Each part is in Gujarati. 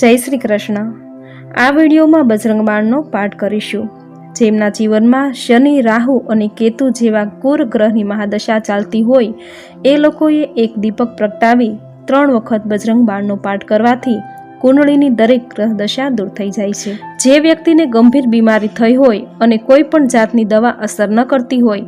જય શ્રી કૃષ્ણ. આ વિડીયોમાં બજરંગ બાણનો પાઠ કરીશું. જેમના જીવનમાં શનિ, રાહુ અને કેતુ જેવા કુર ગ્રહની મહાદશા ચાલતી હોય, એ લોકોએ એક દીપક પ્રગટાવી ત્રણ વખત બજરંગ બાણનો પાઠ કરવાથી કુંડળીની દરેક ગ્રહ દશા દૂર થઈ જાય છે. જે વ્યક્તિને ગંભીર બીમારી થઈ હોય અને કોઈ પણ જાતની દવા અસર ન કરતી હોય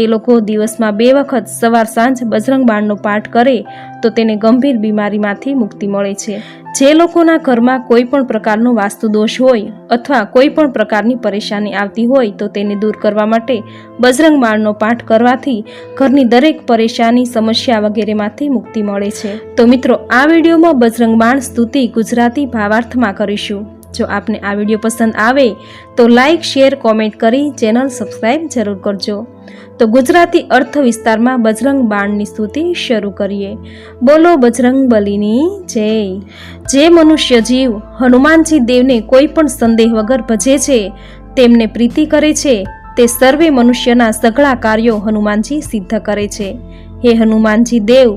એ લોકો દિવસમાં બે વખત સવાર સાંજ બજરંગ બાણનો પાઠ કરે, તો તેને ગંભીર બીમારીમાંથી મુક્તિ મળે છે. જે લોકોના ઘરમાં કોઈ પણ પ્રકારનો વાસ્તુ દોષ હોય અથવા કોઈ પણ પ્રકારની પરેશાની આવતી હોય, તો તેને દૂર કરવા માટે બજરંગ બાણનો પાઠ કરવાથી ઘરની દરેક પરેશાની, સમસ્યા વગેરેમાંથી મુક્તિ મળે છે. તો મિત્રો, આ વિડીયોમાં બજરંગ બાણ સ્તુતિ ગુજરાતી ભાવાર્થમાં કરીશું. જો આપને આ વીડિયો પસંદ આવે તો લાઇક શેર, કોમેન્ટ કરી ચેનલ સબસ્ક્રાઈબ જરૂર કરજો. તો ગુજરાતી અર્થ વિસ્તારમાં બજરંગ બાણની સ્તુતિ શરૂ કરીએ. બોલો બજરંગ બલીની જય. જે મનુષ્ય જીવ હનુમાનજી દેવને કોઈ પણ સંદેહ વગર ભજે છે, તેમને પ્રીતિ કરે છે, તે સર્વે મનુષ્યના સઘળા કાર્યો હનુમાનજી સિદ્ધ કરે છે. હે હનુમાનજી દેવ,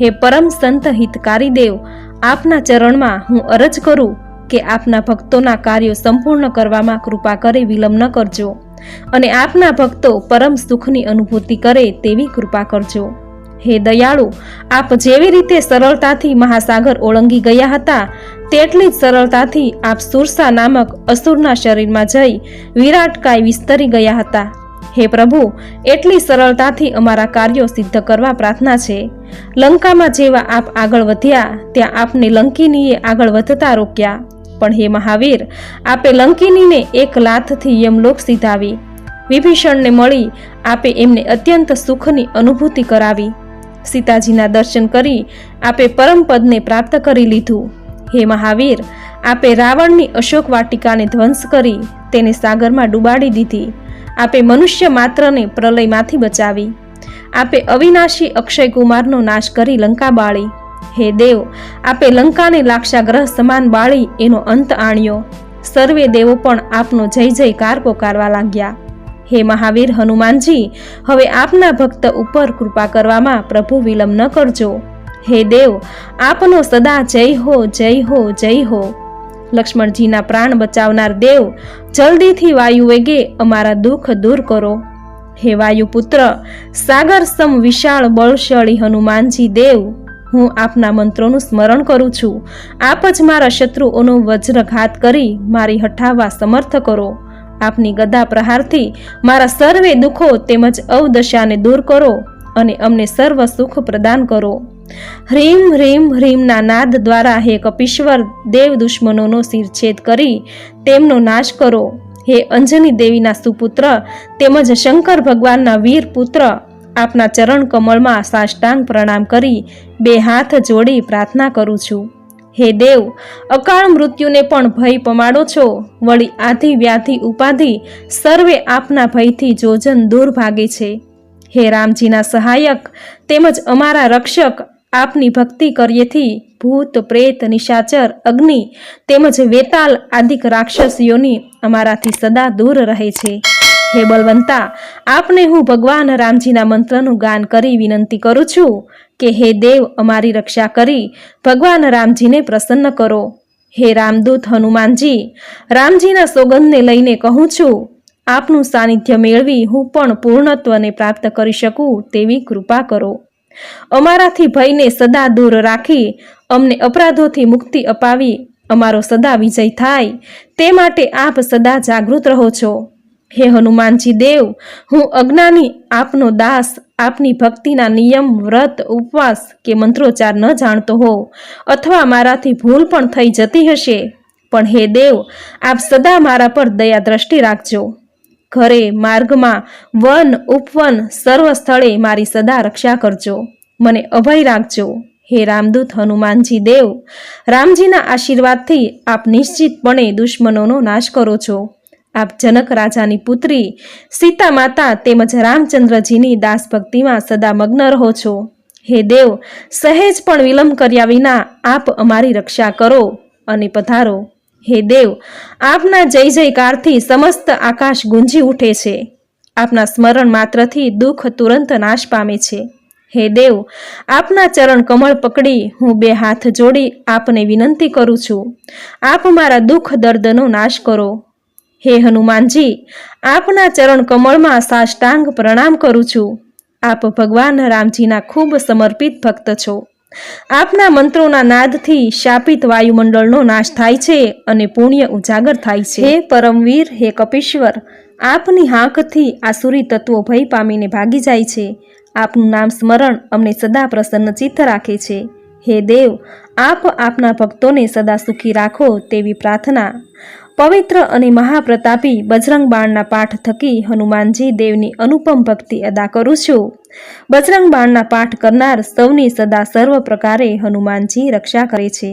હે પરમ સંત હિતકારી દેવ, આપના ચરણમાં હું અરજ કરું કે આપના ભક્તોના કાર્યો સંપૂર્ણ કરવામાં કૃપા કરે, વિલંબ ન કરજો. અને આપના ભક્તો પરમ સુખની અનુભૂતિ કરે તેવી કૃપા કરજો. હે દયાળુ, આપ જેવી રીતે સરળતાથી મહાસાગર ઓળંગી ગયા હતા, તેટલી જ સરળતાથી આપ સુરસા નામક અસુરના શરીરમાં જઈ વિરાટકાય વિસ્તરી ગયા હતા. હે પ્રભુ, એટલી સરળતાથી અમારા કાર્યો સિદ્ધ કરવા પ્રાર્થના છે. લંકામાં જેવા આપ આગળ વધ્યા, ત્યાં આપને લંકિનીએ આગળ વધતા રોક્યા. પણ હે મહાવીર, આપે લંકિનીને એક લાથથી યમલોક સીધાવી. વિભીષણને મળી આપે એમને અત્યંત સુખની અનુભૂતિ કરાવી. સીતાજીના દર્શન કરી આપે પરમપદને પ્રાપ્ત કરી લીધું. હે મહાવીર, આપે રાવણની અશોક વાટિકાને ધ્વંસ કરી તેને સાગરમાં ડૂબાડી દીધી. આપે મનુષ્ય માત્રને પ્રલયમાંથી બચાવી. આપે અવિનાશી અક્ષય કુમારનો નાશ કરી લંકા બાળી. હે દેવ, આપે લંકાને લાક્ષાગ્રહ સમાન બાળી એનો અંત આણ્યો. સર્વે દેવો પણ આપનો જય જયકાર પોકારવા લાગ્યા. હે મહાવીર હનુમાનજી, હવે આપના ભક્ત ઉપર કૃપા કરવામાં પ્રભુ વિલંબ ન કરજો. હે દેવ, આપનો સદા જય હો જય હો જય હો. લક્ષ્મણજીના પ્રાણ બચાવનાર દેવ, જલ્દીથી વાયુ વેગે અમારા દુઃખ દૂર કરો. હે વાયુપુત્ર, સાગર સમ વિશાળ બળશાળી હનુમાનજી દેવ હું આપના મંત્રોનું સ્મરણ કરું છું. આપ જ મારા શત્રુઓનો વજ્રઘાત કરી મારી હઠાવવા સમર્થ કરો. આપની ગદા પ્રહારથી મારા સર્વે દુઃખો તેમજ અવદશાને દૂર કરો અને અમને સર્વ સુખ પ્રદાન કરો. હ્રીમ હ્રીમ હ્રીમના નાદ દ્વારા હે કપીશ્વર, દેવ દુશ્મનોનો શિરછેદ કરી તેમનો નાશ કરો. હે અંજની દેવીના સુપુત્ર તેમજ શંકર ભગવાનના વીર પુત્ર આપના ચરણ કમળમાં સાષ્ટાંગ પ્રણામ કરી બે હાથ જોડી પ્રાર્થના કરું છું. હે દેવ, અકાળ મૃત્યુને પણ ભય પમાડો છો. વળી આધિ વ્યાધિ ઉપાધિ સર્વે આપના ભયથી જોજન દૂર ભાગે છે. હે રામજીના સહાયક, તેમજ અમારા રક્ષક, આપની ભક્તિ કરીએથી ભૂત, પ્રેત, નિશાચર, અગ્નિ તેમજ વેતાલ આદિક રાક્ષસીઓની અમારાથી સદા દૂર રહે છે. હે બલવંતા, આપને હું ભગવાન રામજીના મંત્રનું ગાન કરી વિનંતી કરું છું કે હે દેવ, અમારી રક્ષા કરી, ભગવાન રામજીને પ્રસન્ન કરો. હે રામદૂત હનુમાનજી, રામજીના સોગંદને લઈને કહું છું, આપનું સાનિધ્ય મેળવી હું પણ પૂર્ણત્વને પ્રાપ્ત કરી શકું તેવી કૃપા કરો. અમારાથી ભયને સદા દૂર રાખી, અમને અપરાધોથી મુક્તિ અપાવી, અમારો સદા વિજય થાય, તે માટે આપ સદા જાગૃત રહો છો. હે હનુમાનજી દેવ, હું અજ્ઞાની આપનો દાસ, આપની ભક્તિના નિયમ, વ્રત, ઉપવાસ કે મંત્રોચ્ચાર ન જાણતો હોઉં, અથવા મારાથી ભૂલ પણ થઈ જતી હશે. પણ હે દેવ, આપ સદા મારા પર દયા દ્રષ્ટિ રાખજો. ઘરે, માર્ગમાં, વન, ઉપવન, સર્વ સ્થળે મારી સદા રક્ષા કરજો. મને અભય રાખજો. હે રામદૂત હનુમાનજી દેવ, રામજીના આશીર્વાદથી આપ નિશ્ચિતપણે દુશ્મનોનો નાશ કરો છો. આપ જનક રાજાની પુત્રી, સીતા માતા તેમજ રામચંદ્રજીની દાસ ભક્તિમાં સદા મગ્ન રહો છો. હે દેવ, સહેજ પણ વિલંબ કર્યા વિના આપ અમારી રક્ષા કરો અને પધારો. હે દેવ, આપના જય જયકારથી સમસ્ત આકાશ ગુંજી ઉઠે છે. આપના સ્મરણ માત્રથી દુઃખ તુરંત નાશ પામે છે. હે દેવ, આપના ચરણ કમળ પકડી હું બે હાથ જોડી આપને વિનંતી કરું છું. આપ મારા દુઃખ દર્દનો નાશ કરો. હે હનુમાનજી, આપના ચરણ કમળમાં સાષ્ટાંગ પ્રણામ કરું છું. આપ ભગવાન રામજીના ખૂબ સમર્પિત ભક્ત છો. આપના મંત્રોના નાદથી શાપિત વાયુમંડળનો નાશ થાય છે અને પુણ્ય ઉજાગર થાય છે. હે પરમવીર, હે કપીશ્વર, આપની હાંકથી આસુરી તત્વો ભય પામીને ભાગી જાય છે. આપનું નામ સ્મરણ અમને સદા પ્રસન્નચિત્ત રાખે છે. હે દેવ, આપ આપના ભક્તોને સદા સુખી રાખો તેવી પ્રાર્થના. પવિત્ર અને મહાપ્રતાપી બજરંગ બાણના પાઠ થકી હનુમાનજી દેવની અનુપમ ભક્તિ અદા કરું છું. બજરંગ બાણના પાઠ કરનાર સૌની સદા સર્વ પ્રકારે હનુમાનજી રક્ષા કરે છે.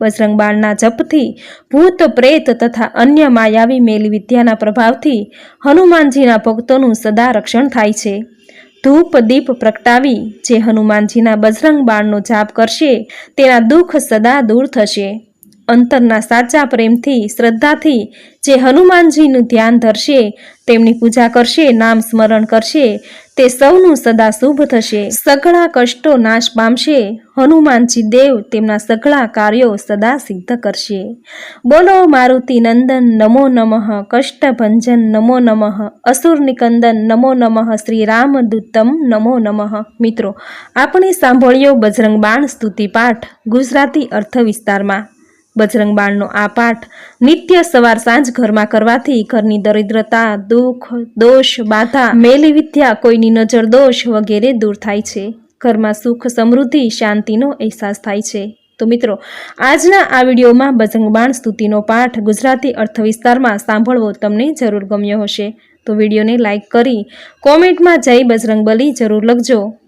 બજરંગ બાણના જપથી ભૂત, પ્રેત તથા અન્ય માયાવી મેલી વિદ્યાના પ્રભાવથી હનુમાનજીના ભક્તોનું સદા રક્ષણ થાય છે. ધૂપ, દીપ પ્રગટાવી જે હનુમાનજીના બજરંગ બાણનો જાપ કરશે, તેના દુઃખ સદા દૂર થશે. અંતરના સાચા પ્રેમથી, શ્રદ્ધાથી જે હનુમાનજીનું ધ્યાન ધરશે, તેમની પૂજા કરશે, નામ સ્મરણ કરશે, તે સૌનું સદા શુભ થશે. સઘળા કષ્ટો નાશ પામશે. હનુમાનજી દેવ તેમના સઘળા કાર્યો સદા સિદ્ધ કરશે. બોલો મારુતિ નંદન, નમો નમઃ, કષ્ટભંજન, નમો નમઃ, અસુર નિકંદન, નમો નમઃ, શ્રી રામદૂતમ નમો નમઃ. મિત્રો, આપણે સાંભળ્યો બજરંગ બાણ સ્તુતિ પાઠ ગુજરાતી અર્થ વિસ્તારમાં બજરંગ બાણનો આ પાઠ નિત્ય સવાર સાંજ ઘરમાં કરવાથી ઘરની દરિદ્રતા, દુઃખ, દોષ, બાધા, મેલી વિદ્યા, કોઈની નજર દોષ વગેરે દૂર થાય છે. ઘરમાં સુખ, સમૃદ્ધિ, શાંતિનો અહેસાસ થાય છે. તો મિત્રો, આજના આ વિડીયોમાં બજરંગબાણ સ્તુતિનો પાઠ ગુજરાતી અર્થ વિસ્તારમાં સાંભળવો તમને જરૂર ગમ્યો હશે. તો વિડીયોને લાઇક કરી કોમેન્ટમાં જય બજરંગબલી જરૂર લખજો.